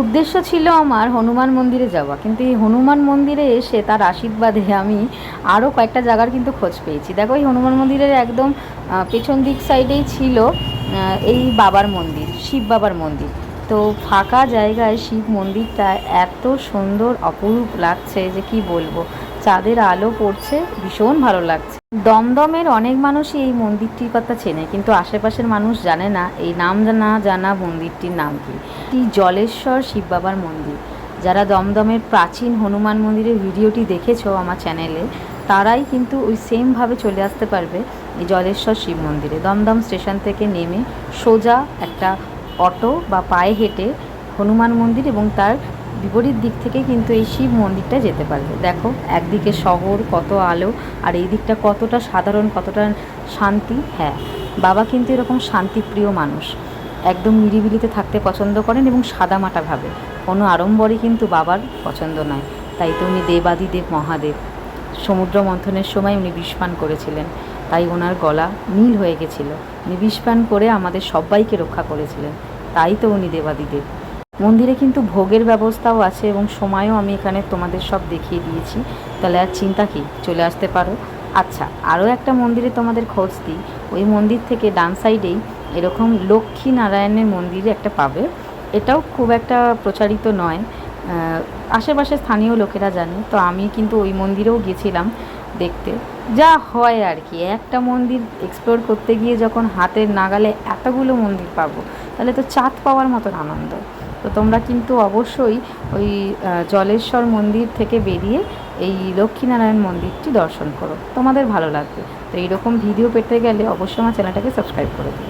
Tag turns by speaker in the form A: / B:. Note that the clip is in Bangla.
A: উদ্দেশ্য ছিল আমার হনুমান মন্দিরে যাওয়া। কিন্তু এই হনুমান মন্দিরে এসে তার আশীর্বাদে আমি আরও কয়েকটা জায়গার কিন্তু খোঁজ পেয়েছি। দেখো, এই হনুমান মন্দিরের একদম পেছন দিক সাইডেই ছিল এই বাবার মন্দির, শিব বাবার মন্দির। তো ফাঁকা জায়গায় শিব মন্দিরটা এত সুন্দর, অপরূপ লাগছে যে কি বলব? চাঁদের আলো পড়ছে, ভীষণ ভালো লাগছে। দমদমের অনেক মানুষই এই মন্দিরটির কথা চেনে, কিন্তু আশেপাশের মানুষ জানে না এই নাম না জানা মন্দিরটির নাম কি। এটি জলেশ্বর শিব বাবার মন্দির। যারা দমদমের প্রাচীন হনুমান মন্দিরের ভিডিওটি দেখেছ আমার চ্যানেলে, তারাই কিন্তু ওই সেমভাবে চলে আসতে পারবে এই জলেশ্বর শিব মন্দিরে। দমদম স্টেশন থেকে নেমে সোজা একটা অটো বা পায়ে হেঁটে হনুমান মন্দির এবং তার বিপরীত দিক থেকে কিন্তু এই শিব মন্দিরটা যেতে পারবে। দেখো, একদিকে শহর, কত আলো, আর এই দিকটা কতটা সাধারণ, কতটা শান্তি হ্যাঁ। বাবা কিন্তু এরকম শান্তিপ্রিয় মানুষ। একদম নিরিবিলিতে থাকতে পছন্দ করেন এবং সাদামাটাভাবে কোনো আড়ম্বরই কিন্তু বাবার পছন্দ নয়। তাই তো উনি দেবাদিদেব মহাদেব। সমুদ্র মন্থনের সময় উনি বিষপান করেছিলেন। তাই ওনার গলা নীল হয়ে গেছিল। উনি বিষপান করে আমাদের সবাইকে রক্ষা করেছিলেন। তাই তো উনি দেবাদিদেব। মন্দিরে কিন্তু ভোগের ব্যবস্থাও আছে এবং সময়ও আমি এখানে তোমাদের সব দেখিয়ে দিয়েছি। তাহলে আর চিন্তা কি? চলে আসতে পারো। আচ্ছা আরও একটা মন্দিরে তোমাদের খোঁজ দিই। ওই মন্দির থেকে ডান সাইডেই এরকম লক্ষ্মী নারায়ণের মন্দিরে একটা পাবে। এটাও খুব একটা প্রচারিত নয়। আশেপাশে স্থানীয় লোকেরা জানে, তো আমি কিন্তু ওই মন্দিরেও গেছিলাম দেখতে। যা হয় আর কি, একটা মন্দির এক্সপ্লোর করতে গিয়ে যখন হাতের নাগালে এতগুলো মন্দির পাবো, তাহলে তো চাঁদ পাওয়ার মতন আনন্দ। তো তোমরা কিন্তু অবশ্যই ওই জলেশ্বর মন্দির থেকে বেরিয়ে এই লক্ষ্মীনারায়ণ মন্দিরটি দর্শন করো। তোমাদের ভালো লাগবে। তো এইরকম ভিডিও পেতে গেলে অবশ্যই আমার চ্যানেলটাকে সাবস্ক্রাইব করে দিও।